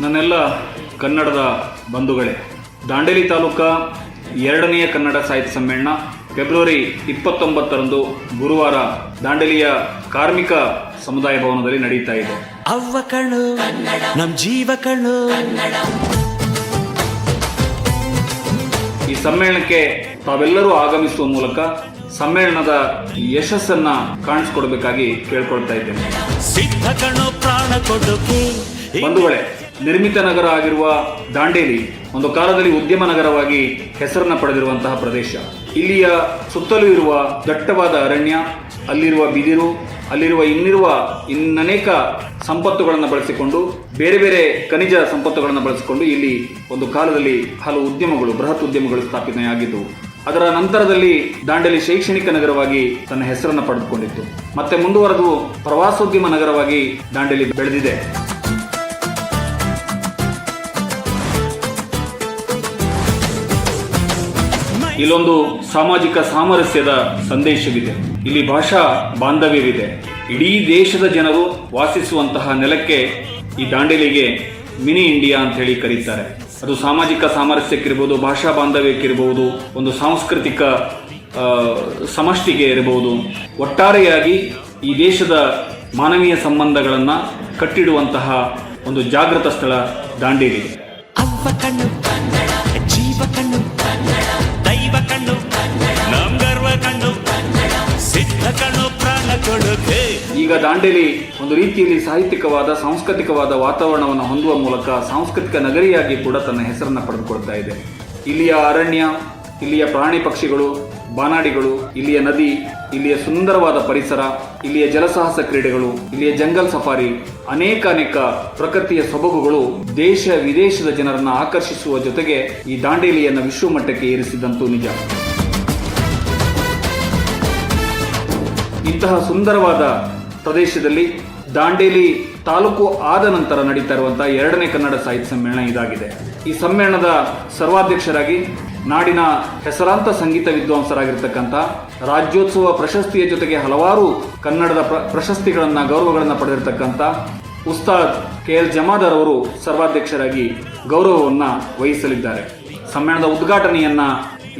ನನ್ನೆಲ್ಲ ಕನ್ನಡದ ಬಂಧುಗಳೇ. ದಾಂಡೇಲಿ ತಾಲೂಕ ಎರಡನೆಯ ಕನ್ನಡ ಸಾಹಿತ್ಯ ಸಮ್ಮೇಳನ ಫೆಬ್ರವರಿ ಇಪ್ಪತ್ತೊಂಬತ್ತರಂದು ಗುರುವಾರ ದಾಂಡೇಲಿಯ ಕಾರ್ಮಿಕ ಸಮುದಾಯ ಭವನದಲ್ಲಿ ನಡೀತಾ ಇದೆ. ಅವ್ವ ಕಣು ನಮ್ ಜೀವ ಕಣು ಈ ಸಮ್ಮೇಳನಕ್ಕೆ ತಾವೆಲ್ಲರೂ ಆಗಮಿಸುವ ಮೂಲಕ ಸಮ್ಮೇಳನದ ಯಶಸ್ಸನ್ನ ಕಾಣಿಸ್ಕೊಡ್ಬೇಕಾಗಿ ಕೇಳ್ಕೊಳ್ತಾ ಇದ್ದೇನೆ. ಬಂಧುಗಳೇ ನಿರ್ಮಿತ ನಗರ ಆಗಿರುವ ದಾಂಡೇಲಿ ಒಂದು ಕಾಲದಲ್ಲಿ ಉದ್ಯಮ ನಗರವಾಗಿ ಹೆಸರನ್ನ ಪಡೆದಿರುವಂತಹ ಪ್ರದೇಶ. ಇಲ್ಲಿಯ ಸುತ್ತಲೂ ಇರುವ ದಟ್ಟವಾದ ಅರಣ್ಯ, ಅಲ್ಲಿರುವ ಬಿದಿರು, ಅಲ್ಲಿರುವ ಇನ್ನಿರುವ ಇನ್ನನೇಕ ಸಂಪತ್ತುಗಳನ್ನು ಬಳಸಿಕೊಂಡು, ಬೇರೆ ಬೇರೆ ಖನಿಜ ಸಂಪತ್ತುಗಳನ್ನು ಬಳಸಿಕೊಂಡು ಇಲ್ಲಿ ಒಂದು ಕಾಲದಲ್ಲಿ ಹಲವು ಉದ್ಯಮಗಳು, ಬೃಹತ್ ಉದ್ಯಮಗಳು ಸ್ಥಾಪನೆಯಾಗಿದ್ದವು ಅದರ ನಂತರದಲ್ಲಿ ದಾಂಡೇಲಿ ಶೈಕ್ಷಣಿಕ ನಗರವಾಗಿ ತನ್ನ ಹೆಸರನ್ನು ಪಡೆದುಕೊಂಡಿತ್ತು. ಮತ್ತೆ ಮುಂದುವರೆದು ಪ್ರವಾಸೋದ್ಯಮ ನಗರವಾಗಿ ದಾಂಡೇಲಿ ಬೆಳೆದಿದೆ. ಇಲ್ಲೊಂದು ಸಾಮಾಜಿಕ ಸಾಮರಸ್ಯದ ಸಂದೇಶವಿದೆ. ಇಲ್ಲಿ ಭಾಷಾ ಬಾಂಧವ್ಯವಿದೆ. ಇಡೀ ದೇಶದ ಜನರು ವಾಸಿಸುವಂತಹ ನೆಲಕ್ಕೆ ಈ ದಾಂಡೇಲಿಗೆ ಮಿನಿ ಇಂಡಿಯಾ ಅಂತ ಹೇಳಿ ಕರೀತಾರೆ. ಅದು ಸಾಮಾಜಿಕ ಸಾಮರಸ್ಯಕ್ಕಿರ್ಬೋದು, ಭಾಷಾ ಬಾಂಧವ್ಯಕ್ಕಿರ್ಬೋದು, ಒಂದು ಸಾಂಸ್ಕೃತಿಕ ಸಮಷ್ಟಿಗೆ ಇರಬಹುದು ಒಟ್ಟಾರೆಯಾಗಿ ಈ ದೇಶದ ಮಾನವೀಯ ಸಂಬಂಧಗಳನ್ನು ಕಟ್ಟಿಡುವಂತಹ ಒಂದು ಜಾಗೃತ ಸ್ಥಳ ದಾಂಡೇಲಿ. ಈಗ ದಾಂಡೇಲಿ ಒಂದು ರೀತಿಯಲ್ಲಿ ಸಾಹಿತ್ಯಿಕವಾದ, ಸಾಂಸ್ಕೃತಿಕವಾದ ವಾತಾವರಣವನ್ನು ಹೊಂದುವ ಮೂಲಕ ಸಾಂಸ್ಕೃತಿಕ ನಗರಿಯಾಗಿ ಕೂಡ ತನ್ನ ಹೆಸರನ್ನು ಪಡೆದುಕೊಳ್ತಾ ಇದೆ. ಇಲ್ಲಿಯ ಅರಣ್ಯ, ಇಲ್ಲಿಯ ಪ್ರಾಣಿ ಪಕ್ಷಿಗಳು, ಬಾನಾಡಿಗಳು, ಇಲ್ಲಿಯ ನದಿ, ಇಲ್ಲಿಯ ಸುಂದರವಾದ ಪರಿಸರ, ಇಲ್ಲಿಯ ಜಲಸಾಹಸ ಕ್ರೀಡೆಗಳು, ಇಲ್ಲಿಯ ಜಂಗಲ್ ಸಫಾರಿ ಅನೇಕ ಅನೇಕ ಪ್ರಕೃತಿಯ ಸೊಬಗುಗಳು ದೇಶ ವಿದೇಶದ ಜನರನ್ನು ಆಕರ್ಷಿಸುವ ಜೊತೆಗೆ ಈ ದಾಂಡೇಲಿಯನ್ನು ವಿಶ್ವಮಟ್ಟಕ್ಕೆ ಏರಿಸಿದಂತೂ ನಿಜ. ಇಂತಹ ಸುಂದರವಾದ ಪ್ರದೇಶದಲ್ಲಿ ದಾಂಡೇಲಿ ತಾಲೂಕು ಆದ ನಂತರ ನಡೀತಾ ಇರುವಂತಹ ಎರಡನೇ ಕನ್ನಡ ಸಾಹಿತ್ಯ ಸಮ್ಮೇಳನ ಇದಾಗಿದೆ. ಈ ಸಮ್ಮೇಳನದ ಸರ್ವಾಧ್ಯಕ್ಷರಾಗಿ ನಾಡಿನ ಹೆಸರಾಂತ ಸಂಗೀತ ವಿದ್ವಾಂಸರಾಗಿರ್ತಕ್ಕಂಥ ರಾಜ್ಯೋತ್ಸವ ಪ್ರಶಸ್ತಿಯ ಜೊತೆಗೆ ಹಲವಾರು ಕನ್ನಡದ ಪ್ರ, ಪ್ರಶಸ್ತಿಗಳನ್ನು, ಗೌರವಗಳನ್ನು ಪಡೆದಿರತಕ್ಕಂಥ ಉಸ್ತಾದ್ ಕೆ ಎಲ್ ಜಮಾದಾರ್ ಅವರು ಸರ್ವಾಧ್ಯಕ್ಷರಾಗಿ ಗೌರವವನ್ನು ವಹಿಸಲಿದ್ದಾರೆ. ಸಮ್ಮೇಳನದ ಉದ್ಘಾಟನೆಯನ್ನ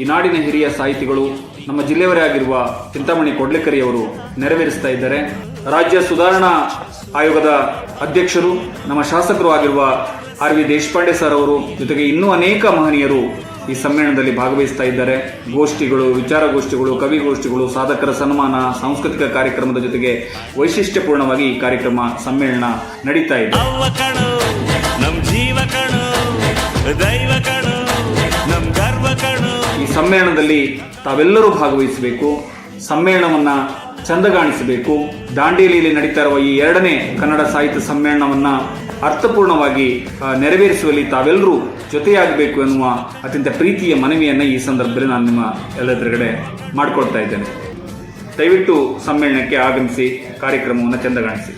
ಈ ನಾಡಿನ ಹಿರಿಯ ಸಾಹಿತಿಗಳು ನಮ್ಮ ಜಿಲ್ಲೆಯವರೇ ಆಗಿರುವ ಚಿಂತಾಮಣಿ ಕೊಡ್ಲಿಕರಿ ಅವರು ನೆರವೇರಿಸ್ತಾ ಇದ್ದಾರೆ. ರಾಜ್ಯ ಸುಧಾರಣಾ ಆಯೋಗದ ಅಧ್ಯಕ್ಷರು, ನಮ್ಮ ಶಾಸಕರು ಆಗಿರುವ ಆರ್ ವಿ ದೇಶಪಾಂಡೆ ಸರ್ ಅವರು ಜೊತೆಗೆ ಇನ್ನೂ ಅನೇಕ ಮಹನೀಯರು ಈ ಸಮ್ಮೇಳನದಲ್ಲಿ ಭಾಗವಹಿಸ್ತಾ ಇದ್ದಾರೆ. ಗೋಷ್ಠಿಗಳು, ವಿಚಾರಗೋಷ್ಠಿಗಳು, ಕವಿಗೋಷ್ಠಿಗಳು, ಸಾಧಕರ ಸನ್ಮಾನ, ಸಾಂಸ್ಕೃತಿಕ ಕಾರ್ಯಕ್ರಮದ ಜೊತೆಗೆ ವೈಶಿಷ್ಟ್ಯಪೂರ್ಣವಾಗಿ ಈ ಕಾರ್ಯಕ್ರಮ, ಸಮ್ಮೇಳನ ನಡೀತಾ ಇದೆ. ಈ ಸಮ್ಮೇಳನದಲ್ಲಿ ತಾವೆಲ್ಲರೂ ಭಾಗವಹಿಸಬೇಕು, ಸಮ್ಮೇಳನವನ್ನ ಚಂದಗಾಣಿಸಬೇಕು. ದಾಂಡೇಲಿಯಲ್ಲಿ ನಡೀತಾ ಇರುವ ಈ ಎರಡನೇ ಕನ್ನಡ ಸಾಹಿತ್ಯ ಸಮ್ಮೇಳನವನ್ನ ಅರ್ಥಪೂರ್ಣವಾಗಿ ನೆರವೇರಿಸುವಲ್ಲಿ ತಾವೆಲ್ಲರೂ ಜೊತೆಯಾಗಬೇಕು ಎನ್ನುವ ಅತ್ಯಂತ ಪ್ರೀತಿಯ ಮನವಿಯನ್ನು ಈ ಸಂದರ್ಭದಲ್ಲಿ ನಾನು ನಿಮ್ಮ ಎಲ್ಲದರಗಡೆ ಮಾಡಿಕೊಡ್ತಾ ಇದ್ದೇನೆ. ದಯವಿಟ್ಟು ಸಮ್ಮೇಳನಕ್ಕೆ ಆಗಮಿಸಿ, ಕಾರ್ಯಕ್ರಮವನ್ನು ಚಂದಗಾಣಿಸಿ.